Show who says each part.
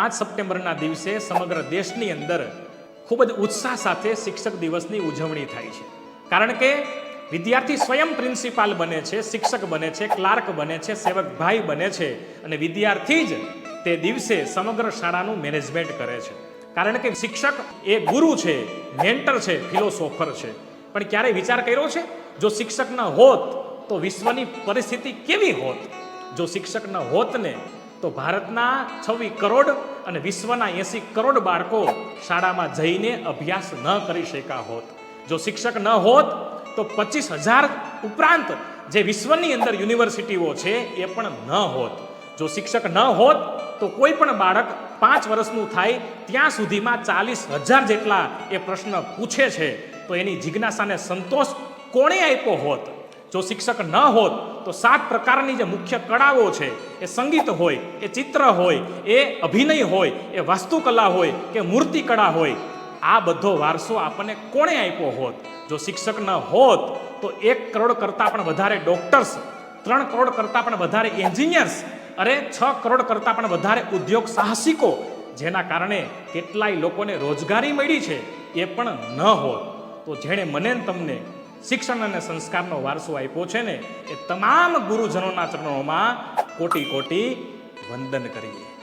Speaker 1: પાંચ સપ્ટેમ્બરના દિવસે સમગ્ર દેશની અંદર ખૂબ જ ઉત્સાહ સાથે શિક્ષક દિવસની ઉજવણી થાય છે. કારણ કે વિદ્યાર્થી સ્વયં પ્રિન્સિપાલ બને છે, શિક્ષક બને છે, ક્લાર્ક બને છે, સેવક ભાઈ બને છે અને વિદ્યાર્થી જ તે દિવસે સમગ્ર શાળાનું મેનેજમેન્ટ કરે છે. કારણ કે શિક્ષક એ ગુરુ છે, મેન્ટર છે, ફિલોસોફર છે. પણ ક્યારેય વિચાર કર્યો છે? જો શિક્ષક ન હોત તો વિશ્વની પરિસ્થિતિ કેવી હોત? જો શિક્ષક ન હોત ને તો ભારતના છવ્વીસ કરોડ અને વિશ્વના એસી કરોડ બાળકો શાળામાં જઈને અભ્યાસ ન કરી શક્યા હોત. જો શિક્ષક ન હોત, તો પચીસ હજાર ઉપરાંત જે વિશ્વની અંદર યુનિવર્સિટીઓ છે એ પણ ન હોત. જો શિક્ષક ન હોત, તો કોઈ પણ બાળક પાંચ વર્ષનું થાય ત્યાં સુધીમાં ચાલીસ હજાર જેટલા એ પ્રશ્ન પૂછે છે. તો એની જિજ્ઞાસાને સંતોષ કોણે આપ્યો હોત? જો શિક્ષક ન હોત તો સાત પ્રકારની જે મુખ્ય કળાઓ છે, એ સંગીત હોય, એ ચિત્ર હોય, એ અભિનય હોય, એ વાસ્તુકલા હોય, કે મૂર્તિકળા હોય, આ બધો વારસો આપણને કોણે આપ્યો હોત? જો શિક્ષક ન હોત, તો એક કરોડ કરતાં પણ વધારે ડોક્ટર્સ ત્રણ કરોડ કરતાં પણ વધારે એન્જિનિયર્સ અરે છ કરોડ કરતાં પણ વધારે ઉદ્યોગ સાહસિકો, જેના કારણે કેટલાય લોકોને રોજગારી મળી છે, એ પણ ન હોત. તો જેણે મને તમને શિક્ષણ અને સંસ્કારનો વારસો આપ્યો છે ને એ તમામ ગુરુજનોના ચરણોમાં કોટી કોટી વંદન કરીએ.